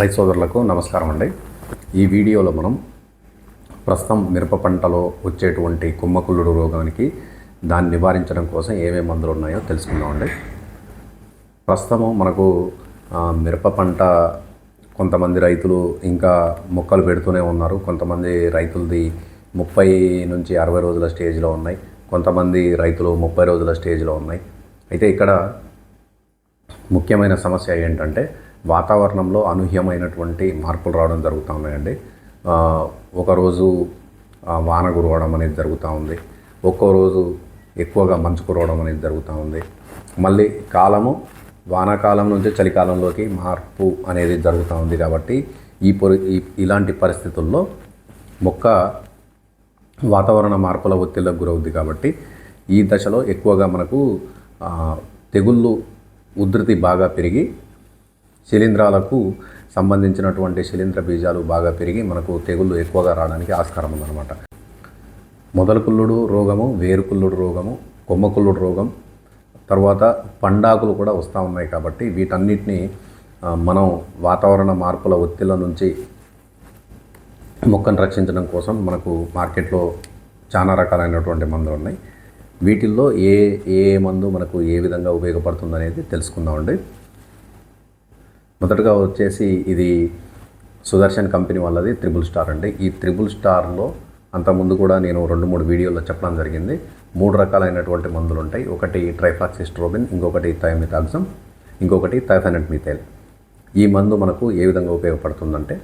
రైతు సోదరులకు నమస్కారం అండి. ఈ వీడియోలో మనం ప్రస్తుతం మిరప పంటలో వచ్చేటువంటి కుమ్మకుళ్ళుడు రోగానికి దాన్ని నివారించడం కోసం ఏమేమి మందులు ఉన్నాయో తెలుసుకుందామండి ప్రస్తుతము మనకు మిరప పంట కొంతమంది రైతులు ఇంకా మొక్కలు పెడుతూనే ఉన్నారు. కొంతమంది రైతులది ముప్పై నుంచి అరవై రోజుల స్టేజ్లో ఉన్నాయి. కొంతమంది రైతులు ముప్పై రోజుల స్టేజ్లో ఉన్నాయి. అయితే ఇక్కడ ముఖ్యమైన సమస్య ఏంటంటే వాతావరణంలో అనూహ్యమైనటువంటి మార్పులు రావడం జరుగుతూ ఉన్నాయండి. ఒకరోజు వాన కురవడం అనేది జరుగుతూ ఉంది. ఒక్కో రోజు ఎక్కువగా మంచు కురవడం అనేది జరుగుతూ ఉంది. మళ్ళీ కాలము వానాకాలం నుంచి చలికాలంలోకి మార్పు అనేది జరుగుతూ ఉంది కాబట్టి ఈ పొరి ఇలాంటి పరిస్థితుల్లో మొక్క వాతావరణ మార్పుల ఒత్తిళ్ళకు గురవుద్ది కాబట్టి ఈ దశలో ఎక్కువగా మనకు తెగుళ్ళు ఉధృతి బాగా పెరిగి శిలీంధ్రాలకు సంబంధించినటువంటి శిలీంధ్ర బీజాలు బాగా పెరిగి మనకు తెగుళ్ళు ఎక్కువగా రావడానికి ఆస్కారం ఉందన్నమాట. మొదలకుల్లుడు రోగము వేరుకుల్లుడు రోగము కొమ్మకుల్లుడు రోగం తర్వాత పండాకులు కూడా వస్తూ ఉన్నాయి కాబట్టి వీటన్నిటిని మనం వాతావరణ మార్పుల ఒత్తిళ్ళ నుంచి మొక్కను రక్షించడం కోసం మనకు మార్కెట్లో చాలా రకాలైనటువంటి మందులు ఉన్నాయి. వీటిల్లో ఏ ఏ మందు మనకు ఏ విధంగా ఉపయోగపడుతుంది అనేది తెలుసుకుందామండి. మొదటగా వచ్చేసి ఇది సుదర్శన్ కంపెనీ వాళ్ళది త్రిబుల్ స్టార్ అండి. ఈ త్రిబుల్ స్టార్లో అంతకుముందు కూడా నేను రెండు మూడు వీడియోల్లో చెప్పడం జరిగింది. మూడు రకాలైనటువంటి మందులు ఉంటాయి. ఒకటి ట్రైఫాక్సిస్ట్రోబిన్ ఇంకొకటి థైమిథాక్సమ్ ఇంకొకటి థైఫెనట్ మిథైల్. ఈ మందు మనకు ఏ విధంగా ఉపయోగపడుతుందంటే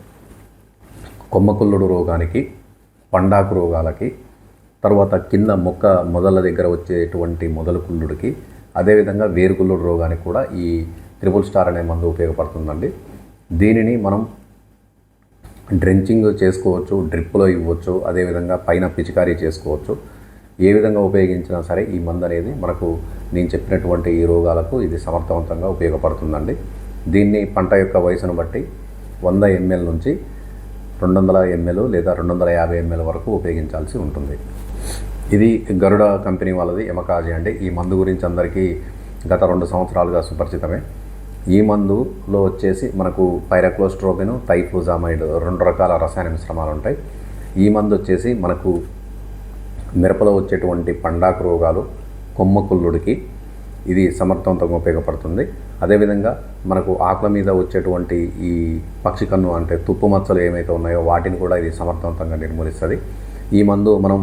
కొమ్మకుల్లుడు రోగానికి పండాకు రోగాలకి తర్వాత కింద మొక్క మొదల దగ్గర వచ్చేటువంటి మొదలు కుల్లుడికి అదేవిధంగా వేరుకుల్లుడు రోగానికి కూడా ఈ త్రిబుల్ స్టార్ అనే మందు ఉపయోగపడుతుందండి. దీనిని మనం డ్రెంచింగ్ చేసుకోవచ్చు డ్రిప్లో ఇవ్వచ్చు అదేవిధంగా పైన పిచికారీ చేసుకోవచ్చు. ఏ విధంగా ఉపయోగించినా సరే ఈ మందు అనేది మనకు నేను చెప్పినటువంటి ఈ రోగాలకు ఇది సమర్థవంతంగా ఉపయోగపడుతుందండి. దీన్ని పంట యొక్క వయసును బట్టి వంద ఎంఎల్ నుంచి రెండు వందల ఎంఎల్ లేదా రెండు వందల యాభై ఎంఎల్ వరకు ఉపయోగించాల్సి ఉంటుంది. ఇది గరుడ కంపెనీ వాళ్ళది ఎమకాజీ అండి. ఈ మందు గురించి అందరికీ గత రెండు సంవత్సరాలుగా సుపరిచితమే. ఈ మందులో వచ్చేసి మనకు పైరక్లోస్ట్రోబిన్ థైఫ్లూజామైడ్ రెండు రకాల రసాయన మిశ్రమాలు ఉంటాయి. ఈ మందు వచ్చేసి మనకు మిరపలో వచ్చేటువంటి పండాకు రోగాలు కొమ్మ కుల్లుడికి ఇది సమర్థవంతంగా ఉపయోగపడుతుంది. అదేవిధంగా మనకు ఆకుల మీద వచ్చేటువంటి ఈ పక్షి కన్ను అంటే తుప్పు మచ్చలు ఏమైతే ఉన్నాయో వాటిని కూడా ఇది సమర్థవంతంగా నిర్మూలిస్తుంది. ఈ మందు మనం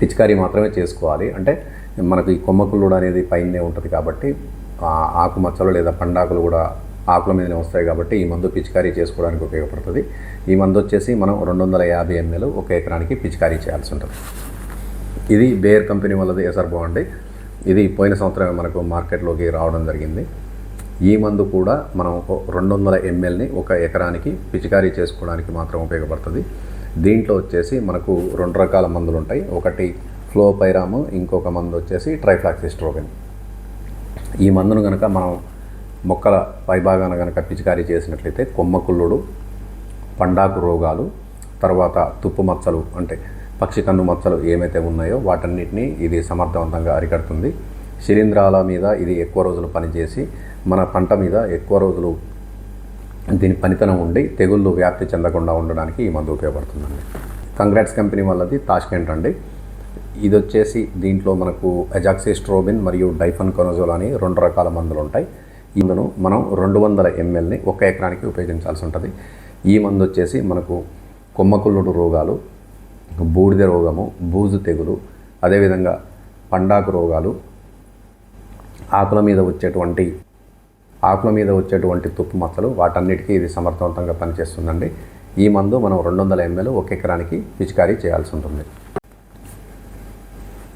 పిచికారీ మాత్రమే చేసుకోవాలి. అంటే మనకు ఈ కొమ్మకుళ్ళుడు అనేది పైనే ఉంటుంది కాబట్టి ఆకుమచ్చలు ఆకు మచ్చలు లేదా పండాకులు కూడా ఆకుల మీదనే వస్తాయి కాబట్టి ఈ మందు పిచికారీ చేసుకోవడానికి ఉపయోగపడుతుంది. ఈ మందు వచ్చేసి మనం రెండు వందల యాభై ఎంఎల్ ఒక ఎకరానికి పిచికారీ చేయాల్సి ఉంటుంది. ఇది బేర్ కంపెనీ వాళ్ళది ఎసర్బో అండి ఇది పోయిన సంవత్సరం మనకు మార్కెట్లోకి రావడం జరిగింది. ఈ మందు కూడా మనం రెండు వందల ఎంఎల్ని ఒక ఎకరానికి పిచికారీ చేసుకోవడానికి మాత్రం ఉపయోగపడుతుంది. దీంట్లో వచ్చేసి మనకు రెండు రకాల మందులు ఉంటాయి ఒకటి ఫ్లోపైరాము ఇంకొక మందు వచ్చేసి ట్రైఫ్లాక్సిస్ట్రోబిన్ ఈ మందును కనుక మనం మొక్కల పైభాగాన కనుక పిచికారీ చేసినట్లయితే కొమ్మకుళ్ళుడు పండాకు రోగాలు తర్వాత తుప్పు మచ్చలు అంటే పక్షి కన్ను మచ్చలు ఏమైతే ఉన్నాయో వాటన్నిటిని ఇది సమర్థవంతంగా అరికడుతుంది. శిలీంధ్రాల మీద ఇది ఎక్కువ రోజులు పనిచేసి మన పంట మీద ఎక్కువ రోజులు దీని పనితనం ఉండి తెగుళ్ళు వ్యాప్తి చెందకుండా ఉండడానికి ఈ మందు ఉపయోగపడుతుందండి. కంగ్రాట్స్ కంపెనీ వాళ్ళది తాష్కెంట్ అండి. ఇది వచ్చేసి దీంట్లో మనకు ఎజాక్సిస్ట్రోబిన్ మరియు డైఫన్ కొనజోల్ అని రెండు రకాల మందులు ఉంటాయి ఈ మందును మనం రెండు వందల ఎంఎల్ని ఒక ఎకరానికి ఉపయోగించాల్సి ఉంటుంది. ఈ మందు వచ్చేసి మనకు కొమ్మకుల్లుడు రోగాలు బూడిద రోగము బూజు తెగులు అదేవిధంగా పండాకు రోగాలు ఆకుల మీద వచ్చేటువంటి ఆకుల మీద వచ్చేటువంటి తుప్పు మచ్చలు వాటన్నిటికీ ఇది సమర్థవంతంగా పనిచేస్తుందండి. ఈ మందు మనం రెండు వందల ఎంఎల్ ఒక ఎకరానికి పిచికారీ చేయాల్సి ఉంటుంది.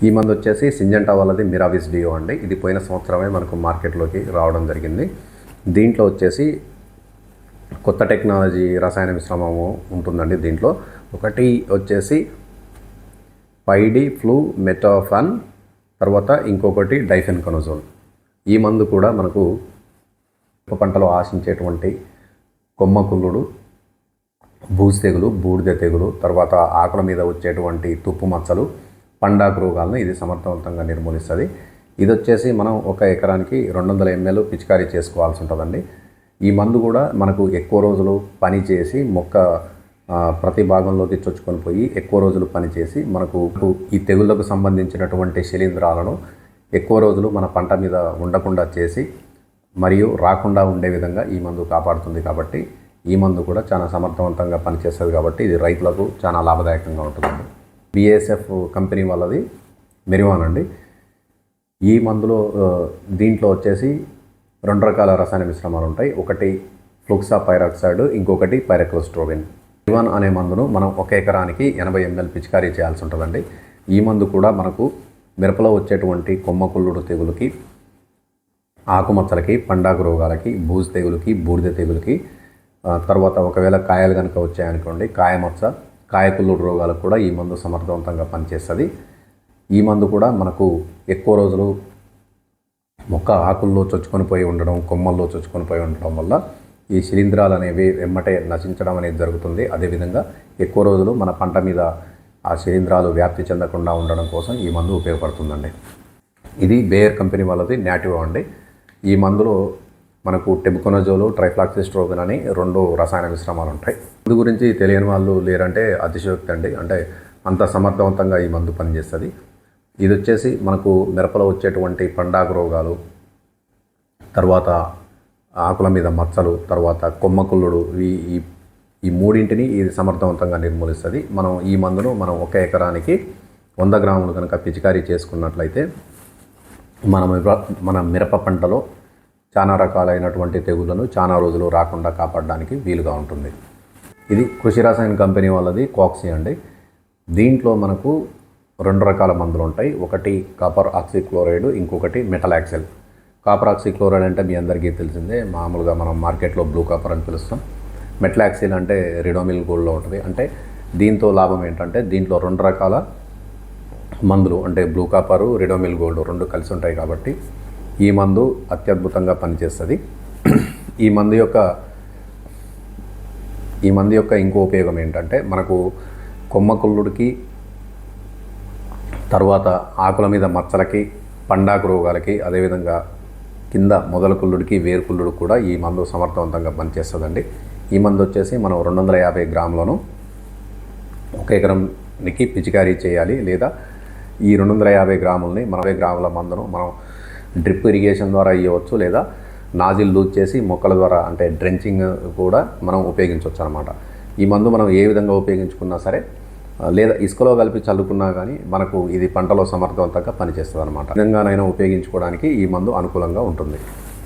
ఈ మందు వచ్చేసి సింజంటా వాళ్ళది మిరావిస్ డియో అండి. ఇది పోయిన సంవత్సరమే మనకు మార్కెట్లోకి రావడం జరిగింది. దీంట్లో వచ్చేసి కొత్త టెక్నాలజీ రసాయన మిశ్రమము ఉంటుందండి దీంట్లో. ఒకటి వచ్చేసి పైడి ఫ్లూ మెటోఫన్ తర్వాత ఇంకొకటి డైఫెన్ కనోజోల్ ఈ మందు కూడా మనకు పంటలో ఆశించేటువంటి కొమ్మ కుళ్ళుడు బూజు తెగులు బూడిద తెగులు తర్వాత ఆకుల మీద వచ్చేటువంటి తుప్పు మచ్చలు పండాకు రోగాలను ఇది సమర్థవంతంగా నిర్మూలిస్తుంది. ఇది వచ్చేసి మనం ఒక ఎకరానికి రెండు వందల ఎంఎల్ పిచికారీ చేసుకోవాల్సి ఉంటుందండి ఈ మందు కూడా మనకు ఎక్కువ రోజులు పని చేసి మొక్క ప్రతి భాగంలోకి చొచ్చుకొని పోయి ఎక్కువ రోజులు పనిచేసి మనకు ఈ తెగుళ్ళకు సంబంధించినటువంటి శిలీంధ్రాలను ఎక్కువ రోజులు మన పంట మీద ఉండకుండా చేసి మరియు రాకుండా ఉండే విధంగా ఈ మందు కాపాడుతుంది కాబట్టి ఈ మందు కూడా చాలా సమర్థవంతంగా పనిచేస్తుంది కాబట్టి ఇది రైతులకు చాలా లాభదాయకంగా ఉంటుందండి. బిఎస్ఎఫ్ కంపెనీ వాళ్ళది మెరివాన్ అండి. ఈ మందులో దీంట్లో వచ్చేసి రెండు రకాల రసాయన మిశ్రమాలు ఉంటాయి. ఒకటి ఫ్లుక్సా పైరాక్సైడ్ ఇంకొకటి పైరక్లోస్ట్రోబిన్. మెరివాన్ అనే మందును మనం ఒక ఎకరానికి ఎనభై ఎంఎల్ పిచికారీ చేయాల్సి ఉంటుందండి. ఈ మందు కూడా మనకు మిరపలో వచ్చేటువంటి కొమ్మ తెగులకి తెగులుకి ఆకుమచ్చలకి పండాకు రోగాలకి బూజు తెగులుకి బూడిద తెగులుకి తర్వాత ఒకవేళ కాయలు కనుక వచ్చాయనుకోండి కాయమచ్చ కాయకుల్లూరు రోగాలకు కూడా ఈ మందు సమర్థవంతంగా పనిచేస్తుంది. ఈ మందు కూడా మనకు ఎక్కువ రోజులు మొక్క ఆకుల్లో చొచ్చుకొని పోయి ఉండడం కొమ్మల్లో చొచ్చుకొని పోయి ఉండడం వల్ల ఈ శిలీంధ్రాలు అనేవి వెమ్మటే నశించడం అనేది జరుగుతుంది. అదేవిధంగా ఎక్కువ రోజులు మన పంట మీద ఆ శిలీంధ్రాలు వ్యాప్తి చెందకుండా ఉండడం కోసం ఈ మందు ఉపయోగపడుతుందండి. ఇది బేయర్ కంపెనీ వాళ్ళది నాటివ్ అండి. ఈ మందులో మనకు టెబుకొనజోలు ట్రైఫ్లాక్సిస్ట్రోబిన్ అని రెండు రసాయన మిశ్రమాలు ఉంటాయి. మందు గురించి తెలియని వాళ్ళు లేరంటే అతిశయోక్తి అండి. అంటే అంత సమర్థవంతంగా ఈ మందు పనిచేస్తుంది. ఇది వచ్చేసి మనకు మిరపలో వచ్చేటువంటి పండాగ రోగాలు తర్వాత ఆకుల మీద మచ్చలు తర్వాత కొమ్మకుళ్ళుడు ఈ ఈ ఈ మూడింటిని ఇది సమర్థవంతంగా నిర్మూలిస్తుంది. మనం ఈ మందును మనం ఒక ఎకరానికి వంద గ్రాములు కనుక పిచికారీ చేసుకున్నట్లయితే మన మిరప మన మిరప పంటలో చాలా రకాలైనటువంటి తెగుళ్ళను చాలా రోజులు రాకుండా కాపాడడానికి వీలుగా ఉంటుంది. ఇది కృషి రసాయన కంపెనీ వాళ్ళది కాక్సీ అండి. దీంట్లో మనకు రెండు రకాల మందులు ఉంటాయి. ఒకటి కాపర్ ఆక్సిక్లోరైడ్ ఇంకొకటి మెటలాక్సెల్. కాపర్ ఆక్సిక్లోరైడ్ అంటే మీ అందరికీ తెలిసిందే మామూలుగా మనం మార్కెట్లో బ్లూ కాపర్ అని పిలుస్తాం. మెటలాక్సిల్ అంటే రిడోమిల్ గోల్డ్లో ఉంటుంది. అంటే దీంతో లాభం ఏంటంటే దీంట్లో రెండు రకాల మందులు అంటే బ్లూ కాపరు రిడోమిల్ గోల్డ్ రెండు కలిసి ఉంటాయి కాబట్టి ఈ మందు అత్యద్భుతంగా పనిచేస్తుంది. ఈ మందు యొక్క ఈ మందు యొక్క ఇంకో ఉపయోగం ఏంటంటే మనకు కొమ్మకుళ్ళుడికి తర్వాత ఆకుల మీద మచ్చలకి పండాకు రోగాలకి అదేవిధంగా కింద మొదల కుళ్ళుడికి వేరు కూడా ఈ మందు సమర్థవంతంగా పనిచేస్తుందండి. ఈ మందు వచ్చేసి మనం రెండు వందల యాభై గ్రాములను ఒక ఎకరంకి పిచికారీ చేయాలి. లేదా ఈ రెండు వందల యాభై గ్రాములని మన గ్రాముల మందును మనం డ్రిప్ ఇరిగేషన్ ద్వారా ఇవ్వచ్చు లేదా నాజిల్ లూజ్ చేసి మొక్కల ద్వారా అంటే డ్రెంచింగ్ కూడా మనం ఉపయోగించవచ్చు అనమాట ఈ మందు మనం ఏ విధంగా ఉపయోగించుకున్నా సరే లేదా ఇసుకలో కలిపి చల్లుకున్నా కానీ మనకు ఇది పంటలో సమర్థవంతంగా పనిచేస్తుంది అనమాట విధంగానైనా ఉపయోగించుకోవడానికి ఈ మందు అనుకూలంగా ఉంటుంది.